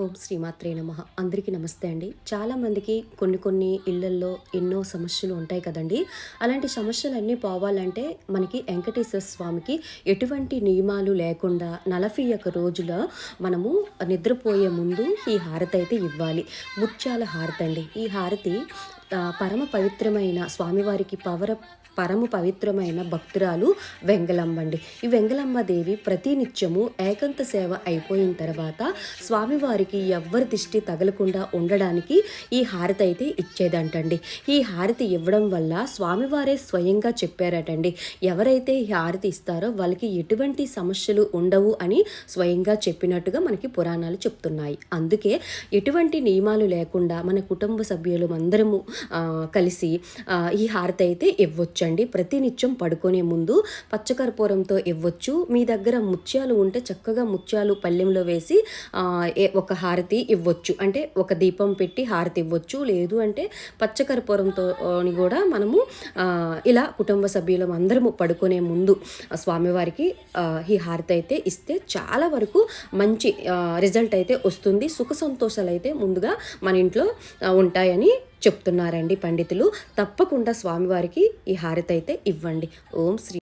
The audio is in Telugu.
ఓం శ్రీమాత్రే నమ. అందరికీ నమస్తే అండి. చాలామందికి కొన్ని కొన్ని ఇళ్ళల్లో ఎన్నో సమస్యలు ఉంటాయి కదండి. అలాంటి సమస్యలన్నీ పోవాలంటే మనకి వెంకటేశ్వర స్వామికి ఎటువంటి నియమాలు లేకుండా నలభై ఒక్క రోజుల మనము నిద్రపోయే ముందు ఈ హారతి అయితే ఇవ్వాలి. ముత్యాల హారతి అండి. ఈ హారతి పరమ పవిత్రమైన స్వామివారికి పవర పరమ పవిత్రమైన భక్తురాలు వెంగళమ్మండి. ఈ వెంగళమ్మ దేవి ప్రతినిత్యము ఏకంత సేవ అయిపోయిన తర్వాత స్వామివారికి ఎవ్వరి దిష్టి తగలకుండా ఉండడానికి ఈ హారతి అయితే ఇచ్చేదంటండి. ఈ హారతి ఇవ్వడం వల్ల స్వామివారే స్వయంగా చెప్పారటండి. ఎవరైతే ఈ హారతి ఇస్తారో వాళ్ళకి ఎటువంటి సమస్యలు ఉండవు అని స్వయంగా చెప్పినట్టుగా మనకి పురాణాలు చెప్తున్నాయి. అందుకే ఎటువంటి నియమాలు లేకుండా మన కుటుంబ సభ్యులు అందరము కలిసి ఈ హారతి అయితే ఇవ్వచ్చండి. ప్రతినిత్యం పడుకునే ముందు పచ్చకర్పూరంతో ఇవ్వచ్చు. మీ దగ్గర ముత్యాలు ఉంటే చక్కగా ముత్యాలు పల్లెంలో వేసి ఏ- ఒక హారతి ఇవ్వచ్చు. అంటే ఒక దీపం పెట్టి హారతి ఇవ్వచ్చు. లేదు అంటే పచ్చకర్పూరంతో కూడా మనము ఇలా కుటుంబ సభ్యులం అందరము పడుకునే ముందు స్వామివారికి ఈ హారతి అయితే ఇస్తే చాలా వరకు మంచి రిజల్ట్ అయితే వస్తుంది. సుఖ సంతోషాలు అయితే ముందుగా మన ఇంట్లో ఉంటాయని చెప్తున్నారండి పండితులు. తప్పకుండా స్వామివారికి ఈ హారతి అయితే ఇవ్వండి. ఓం శ్రీ